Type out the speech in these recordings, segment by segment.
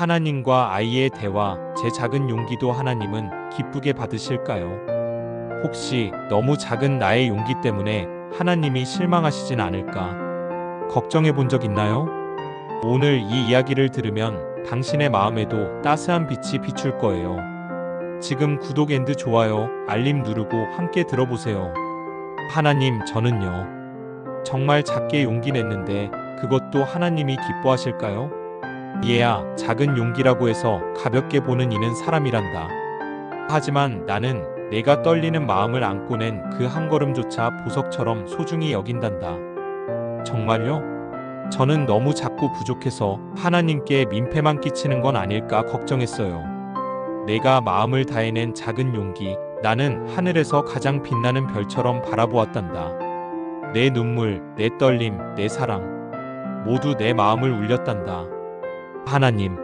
하나님과 아이의 대화, 제 작은 용기도 하나님은 기쁘게 받으실까요? 혹시 너무 작은 나의 용기 때문에 하나님이 실망하시진 않을까? 걱정해 본 적 있나요? 오늘 이 이야기를 들으면 당신의 마음에도 따스한 빛이 비출 거예요. 지금 구독 앤드 좋아요, 알림 누르고 함께 들어보세요. 하나님, 저는요. 정말 작게 용기 냈는데 그것도 하나님이 기뻐하실까요? 얘야, 작은 용기라고 해서 가볍게 보는 이는 사람이란다. 하지만 나는 내가 떨리는 마음을 안고 낸 그 한 걸음조차 보석처럼 소중히 여긴단다. 정말요? 저는 너무 작고 부족해서 하나님께 민폐만 끼치는 건 아닐까 걱정했어요. 내가 마음을 다해낸 작은 용기, 나는 하늘에서 가장 빛나는 별처럼 바라보았단다. 내 눈물, 내 떨림, 내 사랑, 모두 내 마음을 울렸단다. 하나님,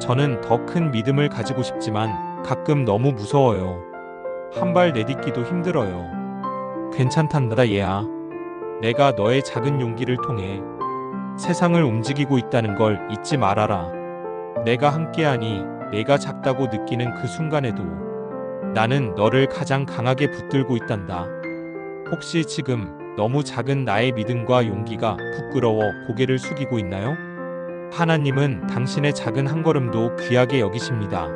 저는 더 큰 믿음을 가지고 싶지만 가끔 너무 무서워요. 한 발 내딛기도 힘들어요. 괜찮단다, 얘야. 내가 너의 작은 용기를 통해 세상을 움직이고 있다는 걸 잊지 말아라. 내가 함께하니 내가 작다고 느끼는 그 순간에도 나는 너를 가장 강하게 붙들고 있단다. 혹시 지금 너무 작은 나의 믿음과 용기가 부끄러워 고개를 숙이고 있나요? 하나님은 당신의 작은 한 걸음도 귀하게 여기십니다.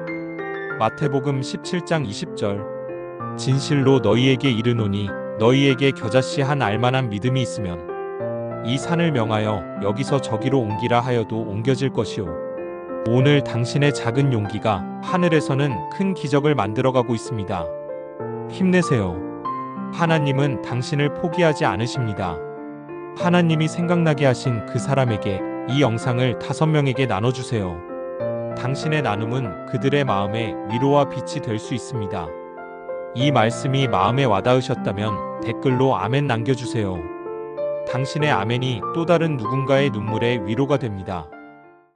마태복음 17장 20절 진실로 너희에게 이르노니 너희에게 겨자씨 한 알만한 믿음이 있으면 이 산을 명하여 여기서 저기로 옮기라 하여도 옮겨질 것이요 오늘 당신의 작은 용기가 하늘에서는 큰 기적을 만들어가고 있습니다. 힘내세요. 하나님은 당신을 포기하지 않으십니다. 하나님이 생각나게 하신 그 사람에게 이 영상을 다섯 명에게 나눠주세요. 당신의 나눔은 그들의 마음에 위로와 빛이 될 수 있습니다. 이 말씀이 마음에 와닿으셨다면 댓글로 아멘 남겨주세요. 당신의 아멘이 또 다른 누군가의 눈물의 위로가 됩니다.